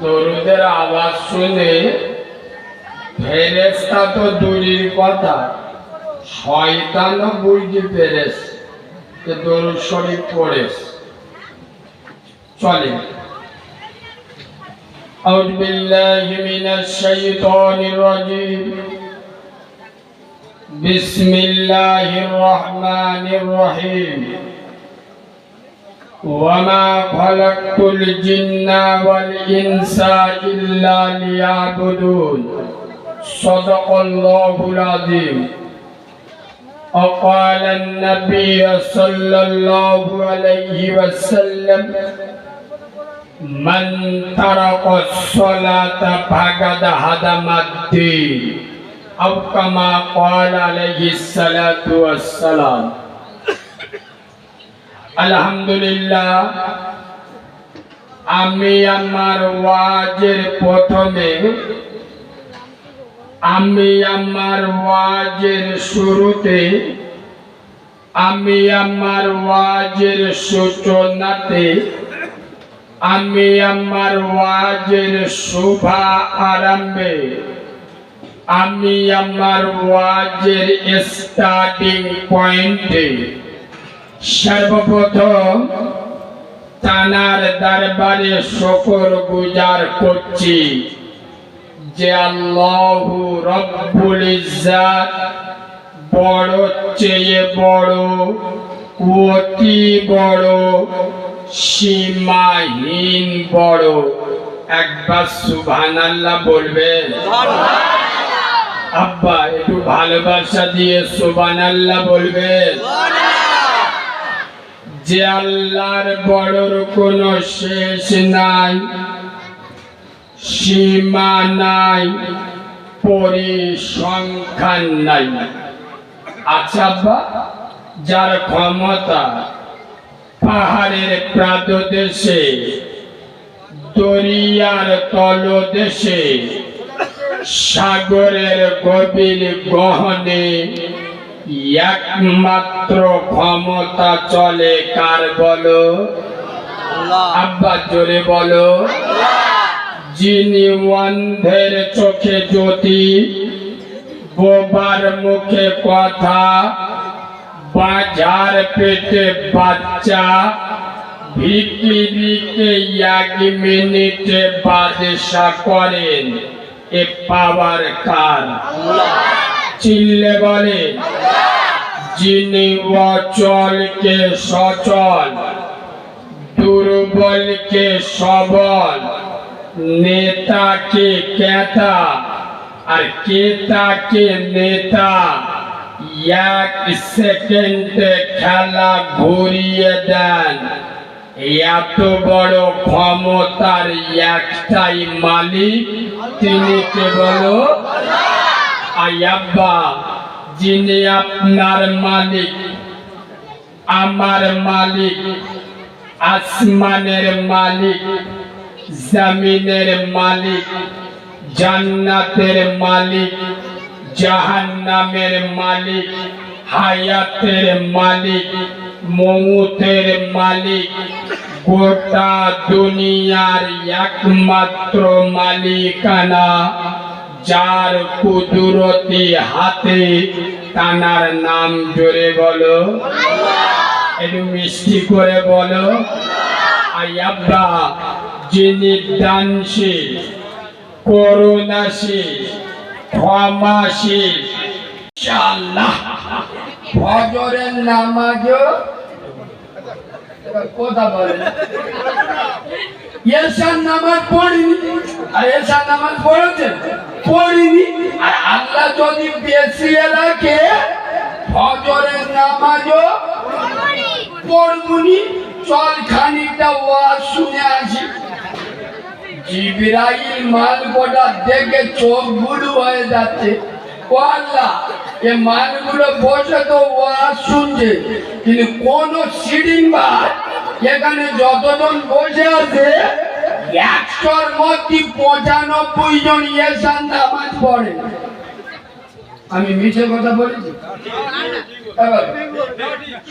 দরুদের আওয়াজ শুনে ফেরেস্তা তো দূরের কথা শয়তানও বুঝতে পেরেছ যে দরুদ শরীফ পড়েছ চলে أعوذ بالله من الشيطان الرجيم بسم الله الرحمن الرحيم وما خلقت الجن والإنس إلا ليعبدون صدق الله العظيم وقال النبي صلى الله عليه وسلم من ترك الصلاة فقد هدم الدين أو كما قال عليه الصلاة والسلام আলহামদুলিল্লাহ। আমি আমার ওয়াজের প্রথমে, আমি আমার ওয়াজের শুরুতে, আমি আমার ওয়াজের সূচনাতে, আমি আমার ওয়াজের শুভা আরম্ভে, আমি আমার ওয়াজের স্টার্টিং পয়েন্টে সর্বপ্রথম তানার দরবারে শকর গুজার করছি যে আল্লাহ রব্বুল ইজ্জাত বড় চেয়ে বড় অতি বড় সীমাহীন বড়। একবার সুবহান আল্লাহ বলবেন আব্বা একটু ভালোবাসা দিয়ে সুবহান আল্লাহ বলবেন যে আল্লাহর বড়র কোনো শেষ নাই, সীমা নাই, পরিসংখ্যান নাই। আচ্ছা যার ক্ষমতা পাহাড়ের প্রাদদেশে দরিয়ার তলদেশে, সাগরের গভীর গহনে একমাত্র ক্ষমতা চলে কার বলো? আব্বা জোরে বলো। যিনি অন্ধের চোখে জ্যোতি বোবার মুখে কথা বাজার পেটে বাচ্চা ভিকিরিকে এক মিনিটে বাদশা করেন এ পাওয়ার কার? চিল্লে বলে, যিনি অচলকে সচল, দুর্বলকে সবল, নেতাকে কেতা আর কেতাকে নেতা, এক সেকেন্ডে খেলা ঘুরিয়ে দেন। এত বড় ক্ষমতার একটাই মালিক তিনি কেবল আয়াব্বা, যিনি আপনার মালিক, আমার মালিক, আসমানের মালিক, জমিনের মালিক, জান্নাতের মালিক, জাহান্নামের মালিক, হায়াতের মালিক মৌতের মালিক, গোটা দুনিয়ার একমাত্র মালিকানা যার কুদরতি হাতে তানার নাম জোরে বলো। একটু মিষ্টি করে বলো। আয়াব্বা যিনি দানশীল করুণাশীল, ক্ষমাশীল, ইনশাআল্লাহ। ফজরের নামাজও কথা বলেন। এসার নামাজ পড়িনি। আর এসার নামাজ পড়েছেন? পড়িনি। আর আল্লাহ যদি বেশি এলাকে ফজরের নামাজও পড়বুনি। চল খানিকটা শুনে আসি। জিবরাইল মাল গোটা দেখে চোখগুলো হয়ে যাচ্ছে। ও আল্লাহ, এ মালগুলো বসে তো ওয়াজ শুনছে, কিন্তু কোন সিডিং বার এখানে যতজন বসে আছে একশোর মধ্যে পঁচানব্বই জন ইয়েসান নামাজ পড়ে। আমি মিছে কথা বলেছি?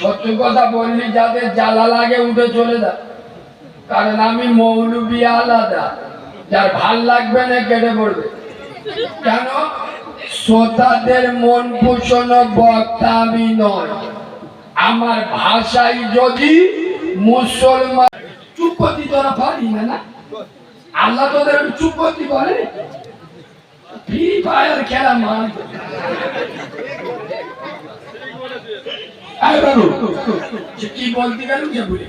সত্য কথা বললি, যাদের জ্বালা লাগে উঠে চলে যা। কারণ আমি মৌলবি আলাদা। যার ভালো লাগবে না কেটে পড়বে। কেন? শ্রোতাদের মন পোষণ বক্তা আমি নয়। আমার ভাষায় যদি মুসলমান চুপ তোরা পারি না না? আল্লাহ তোদের চুপ করতে বলে ফ্রি ফায়ার খেলা মান কি বলতে গেল যে ভুলে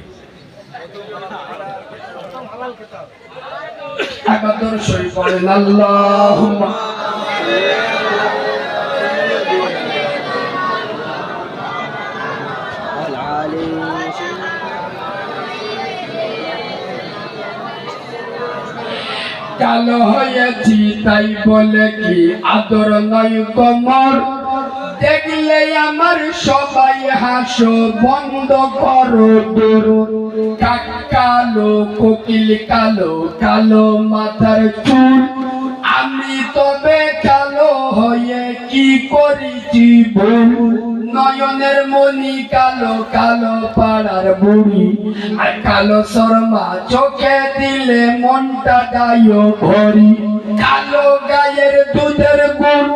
একবার শরীর পড়েন আল্লাহ কালো হয়েছি, তাই বলে কি আদর নয় কমর? দেখলে আমার সবাই হাসো, বন্ধ করো কালো কোকিল কালো কালো মাথার চুল। আমি তবে কালো হয়ে কি করেছি ভুল নয়নের মনি কালো কালো পাড়ার বুড়ি। আর কালো শর্মা চোখে দিলে মনটা গায়ো ভরি। কালো গায়ের দুধের গুড়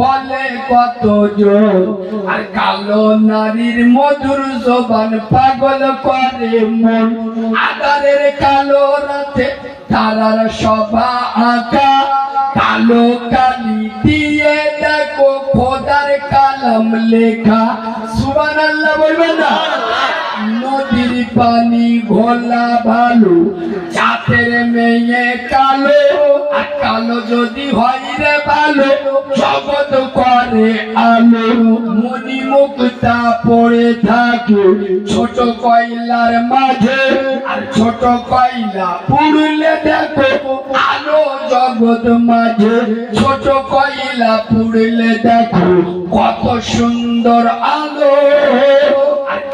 বলে কত জোর। আর কালো নারীর মধুর জবান পাগল করে মন। আদারের কালো রাতে তারার সভা আঁকা। কালো কালি দিয়ে কালাম লেখা সুবান আল্লাহ বলবেন না নদীর পানি ঘোলা ভালো চাতের মেয়ে কালো, আর কালো যদি হয় রে ভালো জগৎ করে আলো। মনি মুক্তা পড়ে থাকে ছোট কয়লার মাঝে, আর ছোট কয়লা পুড়লে দেখো আলো জগৎ মাঝে। ছোট কয়লা পুড়লে দেখো কত সুন্দর আলো।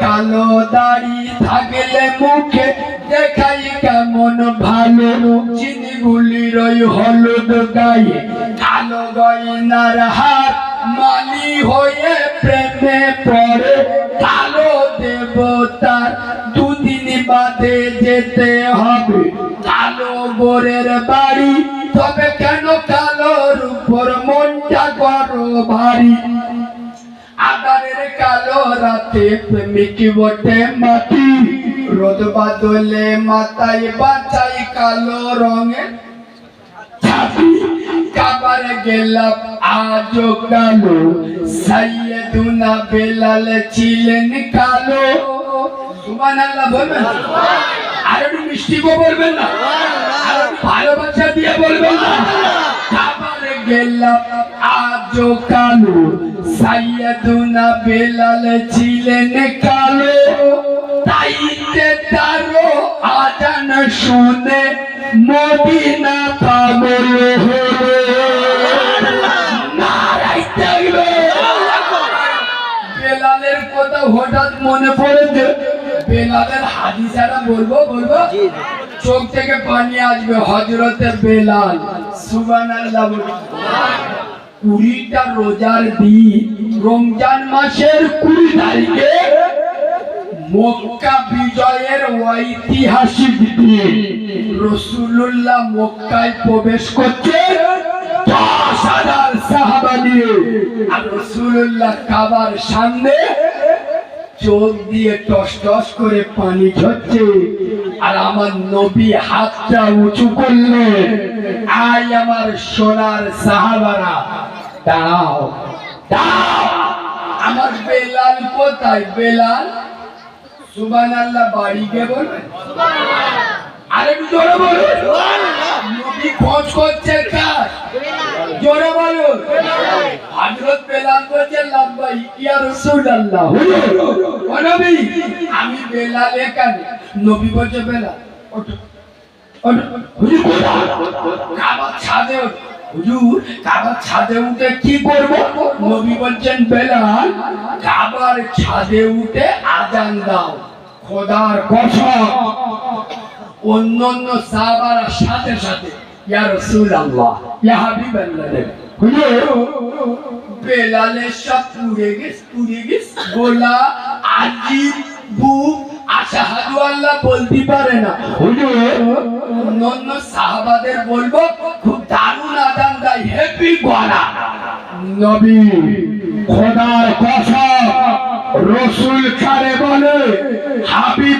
কালো দাড়ি থাকলে মুখে দেখাই কেমন ভালো। চিনি গুলির ওই হলুদ গায়ে, কালো গয়নার হাত মালি হয়ে প্রেমে পড়ে। কালো দেবতার দুদিন বাদে যেতে হবে। কালো গোরের বাড়ি, তবে কেন কালোর উপর মনটা করো ভারী? আদারের কালো রাতে প্রেমিক বটে মাটি। রোদ বাদলে মাথায় বাঁচাই কালো রঙের কাবার গেলাম আজ কালো। সাইয়েদুনা বেলাল ছিলেন কালো। সুবহানাল্লাহ বলবেন আর একটু মিষ্টি বলবেন না? আর ভালোবাসা দিয়ে বলবেন না? কাবার গেলাম আজ কালো। সাইয়েদুনা বেলাল ছিলেন কালো। তাইতে তারো আজান শুনে মদিনা পাগল হলো। বেলালের কথা হঠাৎ মনে পড়েছে বেলালের হাদিস বলব বলব? চোখ থেকে পানি আসবে হজরতে বেলাল। সুবান আল্লাহ কুড়িটা রোজার দিন রমজান মাসের কুড়ি তারিখে মক্কা বিজয়ের ঐতিহাসিক দিন। রসুল্লাহ মক্কায় প্রবেশ করছে কাবার সামনে চোখ দিয়ে টস টস করে পানি আর আমার নবী হাতটা উঁচু আমার সোনার সাহাবারা দাঁড়াও। আমার বেলাল কোথায়? বেলাল? সুবান আল্লাহ বাড়ি গে বলবেন আরেকটু জোরে বলুন। নবী খোঁজ করছে কার? জোরে বলুন। হযরত বেলাল বলছে লাব্বাই ইয়া রাসূলুল্লাহ। ও নবী আমি বেলাল এখানে। নবী বলছে বেলাল ওঠো ওঠো হুজুর ছাদে ওঠো। হুজুর অন্য অন্য সাহাবারা সাথে সাথে, ইয়া রাসূলুল্লাহ, ইয়া হাবিবাল্লাহ। হুজুর, বেলালের সব পুড়ে গেছে পুড়ে গেছে। গোলা আজিব বুক আশাহাদু আল্লাহ বলতে পারে না। অন্যান্য সাহাবাদের বলব খুব দারুণ আদান দেয় হেভি গলা। নবী খোদার কসম রসুল খারে বলে হাবি